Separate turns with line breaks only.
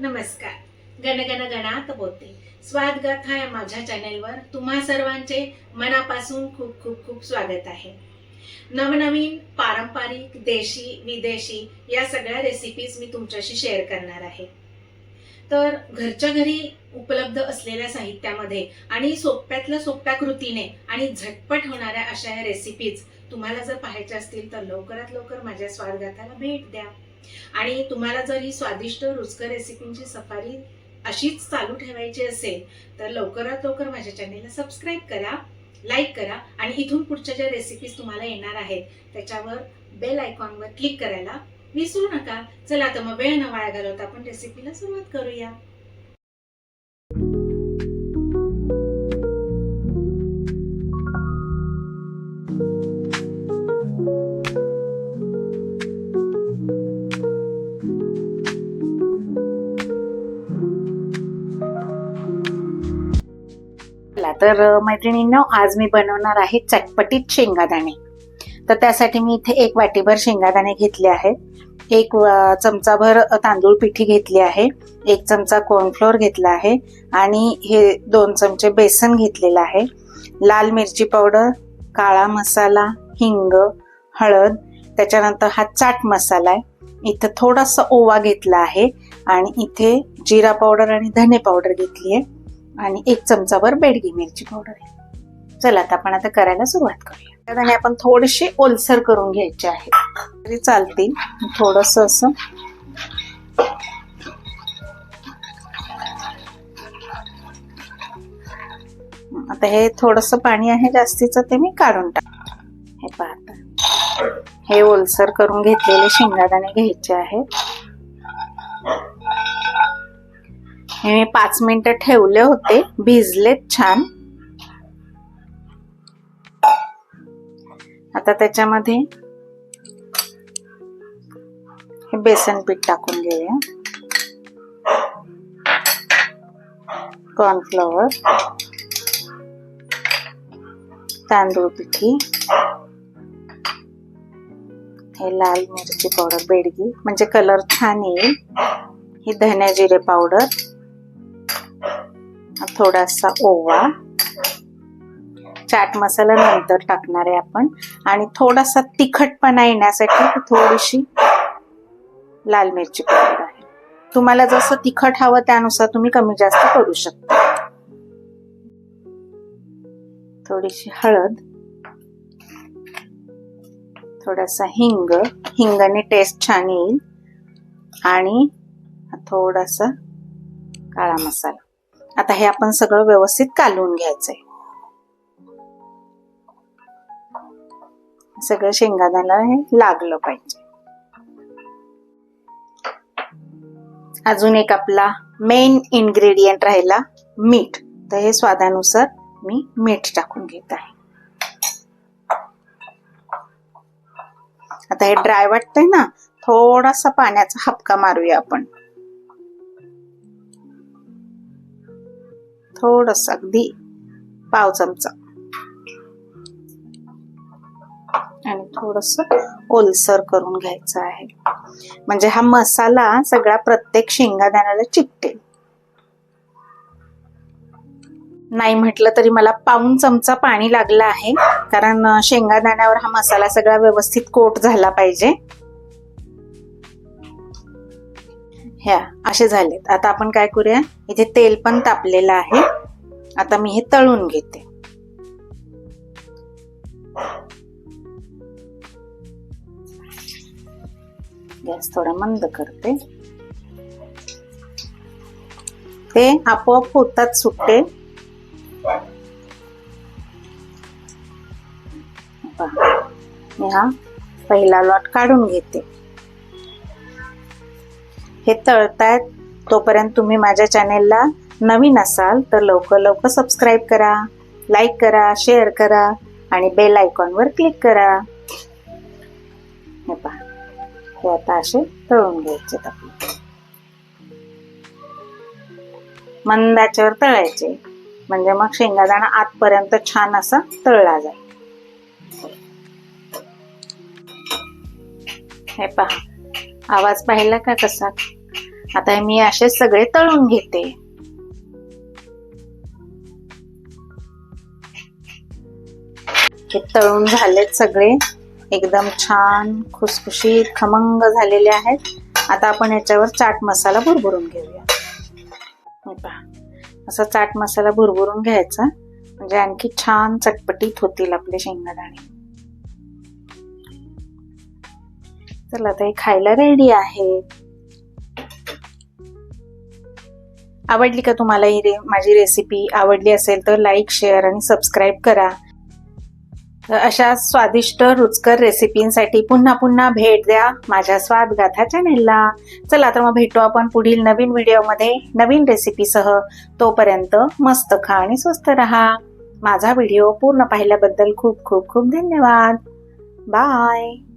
नमस्कार. गणगण गणात बोलते स्वाद गाथा या माझ्या चॅनेलवर तुम्हा सर्वांचे मनापासून खूप खूप खूप स्वागत आहे. नवनवीन पारंपरिक देशी विदेशी या सगळ्या रेसिपीज मी तुमच्याशी शेअर करणार आहे. तर घरच्या घरी उपलब्ध असलेल्या साहित्यामध्ये आणि सोप्यातल्या सोप्या कृतीने आणि झटपट होणाऱ्या अशा या रेसिपीज तुम्हाला जर पाहायच्या असतील तर लवकरात लवकर माझ्या स्वादगाथाला भेट द्या. आणि तुम्हाला जर ही स्वादिष्ट रुचकर रेसिपींची सफारी अशीच चालू ठेवायची असेल तर लवकरात लवकर माझ्या चॅनेलला सबस्क्राईब करा लाईक करा आणि इथून पुढच्या ज्या रेसिपीज तुम्हाला येणार आहेत त्याच्यावर बेल आयकॉनवर क्लिक करायला विसरू नका. चला तर मग वेळ न वाया घालवता आपण रेसिपीला सुरुवात करूया.
तर मैत्रिणींना आज मी बनवणार आहे चटपटीत शेंगादाणे. तर त्यासाठी मी इथे एक वाटीभर शेंगादाणे घेतले आहेत. एक चमचाभर तांदूळ पिठी घेतली आहे. एक चमचा कॉर्नफ्लोअर घेतला आहे. आणि हे दोन चमचे बेसन घेतलेलं आहे. लाल मिरची पावडर काळा मसाला हिंग हळद त्याच्यानंतर हा चाट मसाला आहे. इथं थोडासा ओवा घेतला आहे. आणि इथे जिरा पावडर आणि धने पावडर घेतली आहे. आणि एक चमचाभर बेडगी मिरची पावडर चला आता आपण आता करायला सुरुवात करूया. आणि आपण थोडेसे ओलसर करून घ्यायचे आहे. तरी चालतील. थोडस असं. आता हे थोडस पाणी आहे जास्तीचं ते मी काढून टाक हे पाहता हे ओलसर करून घेतलेले शेंगादाणे घ्यायचे आहेत. हे मी पाच मिनिटं ठेवले होते. भिजलेत छान. आता त्याच्यामध्ये हे बेसन पीठ टाकून घेऊया. कॉर्नफ्लॉवर तांदूळ पिठी हे लाल मिरची पावडर बेडगी म्हणजे कलर छान येईल. ही धने जिरे पावडर. थोडासा ओवा. चाट मसाला नंतर टाकणार आहे आपण. आणि थोडासा तिखटपणा येण्यासाठी थोडीशी लाल मिरची पावडर आहे. तुम्हाला जसं तिखट हवं त्यानुसार तुम्ही कमी जास्त करू शकता. थोडीशी हळद. थोडासा हिंग. हिंगाने टेस्ट छान येईल. आणि थोडासा काळा मसाला. आता हे आपण सगळं व्यवस्थित कालवून घ्यायचंय. सगळं शेंगादाण्याला हे लागलं पाहिजे. अजून एक आपला मेन इन्ग्रेडियंट राहिला मीठ. तर हे स्वादानुसार मी मीठ टाकून घेत आहे. आता हे ड्राय वाटतंय ना थोडासा पाण्याचा हपका मारूया आपण. थोडस अगदी पाव चमचा. आणि थोडस ओलसर करून घ्यायचं आहे. म्हणजे हा मसाला सगळा प्रत्येक शेंगादाण्याला चिकटेल. नाही म्हटलं तरी मला पाऊन चमचा पाणी लागलं आहे कारण शेंगादाण्यावर हा मसाला सगळा व्यवस्थित कोट झाला पाहिजे. ह्या असे झालेत. आता आपण काय करूया? इथे तेल पण तापलेलं आहे. आता मी हे तळून घेते. गॅस थोडा मंद करते. ते आपोआप होतात सुटे. हा पहिला लॉट काढून घेते. हे तळतायत. तोपर्यंत तुम्ही माझ्या चॅनेलला नवीन असाल तर लवकर लवकर सबस्क्राईब करा लाईक करा शेअर करा आणि बेल आयकॉनवर क्लिक करा. हे पहा. हे आता असे तळून घ्यायचे आपले. मंदाच्यावर तळायचे. म्हणजे मग शेंगादाणा आतपर्यंत छान असा तळला जाईल. हे पहा. आवाज पाहिला का कसा? आता मी असे सगळे तळून घेते. हे तळून झालेत सगळे. एकदम छान खुसखुशीत खमंग झालेले आहेत. आता आपण याच्यावर चाट मसाला भुरभुरून घेऊया. पहा. असा चाट मसाला भुरभुरून घ्यायचा. म्हणजे आणखी छान चटपटीत होतील आपले शेंगदाणे. चला आता हे खायला रेडी आहे. आवडली का तुम्हाला ही रे माझी रेसिपी आवडली असेल तर लाईक शेअर आणि सबस्क्राईब करा. अशा स्वादिष्ट रुचकर रेसिपींसाठी पुन्हा पुन्हा भेट द्या माझ्या स्वादगाथा चॅनेलला चला तर मग भेटू आपण पुढील नवीन व्हिडिओमध्ये नवीन रेसिपीसह तोपर्यंत मस्त खा आणि स्वस्त रहा. माझा व्हिडिओ पूर्ण पाहिल्याबद्दल खूप खूप खूप धन्यवाद. बाय